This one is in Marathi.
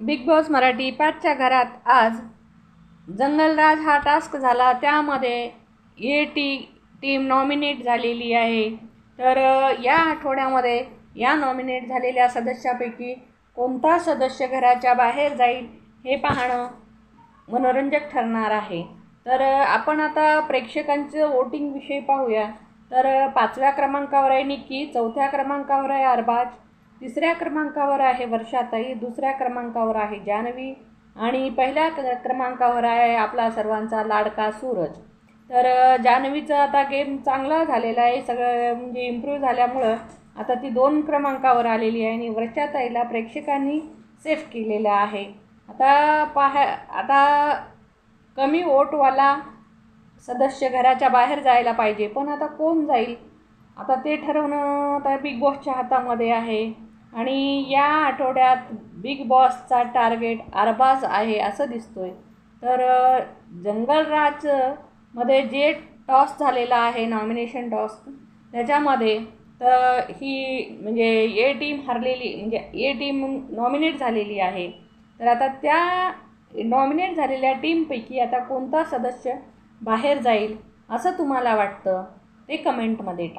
बिग बॉस मराठी पाचच्या घरात आज जंगलराज हा टास्क झाला. त्यामध्ये ए टी टीम नॉमिनेट झालेली आहे. तर या आठवड्यामध्ये या नॉमिनेट झालेल्या सदस्यापैकी कोणता सदस्य घराच्या बाहेर जाईल हे पाहणं मनोरंजक ठरणार आहे. तर आपण आता प्रेक्षकांचं वोटिंगविषयी पाहूया. तर पाचव्या क्रमांकावर आहे निक्की चौथ्या क्रमांकावर आहे अरबाज तिसऱ्या क्रमांकावर आहे वर्षाताई दुसऱ्या क्रमांकावर आहे जान्हवी आणि पहिल्या क्रमांकावर आहे आपला सर्वांचा लाडका सूरज. तर जान्हवीचा आता गेम चांगला झालेला आहे सगळं म्हणजे इम्प्रूव्ह झाल्यामुळं आता ती दोन क्रमांकावर आलेली आहे आणि वर्षाताईला प्रेक्षकांनी सेफ केलेलं आहे. आता पाहा आता कमी वोटवाला सदस्य घराच्या बाहेर जायला पाहिजे पण आता कोण जाईल? आता ते ठरवणं आता बिग बॉसच्या हातामध्ये आहे. आणि या आठवड्यात बिग बॉसचा टार्गेट अरबाज आहे असं दिसतोय. तर अ, जंगलराजमध्ये जे टॉस झालेला आहे नॉमिनेशन टॉस त्याच्यामध्ये तर ही म्हणजे ए टीम हरलेली म्हणजे ए टीम नॉमिनेट झालेली आहे. तर आता त्या नॉमिनेट झालेल्या टीमपैकी आता कोणता सदस्य बाहेर जाईल असं तुम्हाला वाटतं ते कमेंटमध्ये टाका.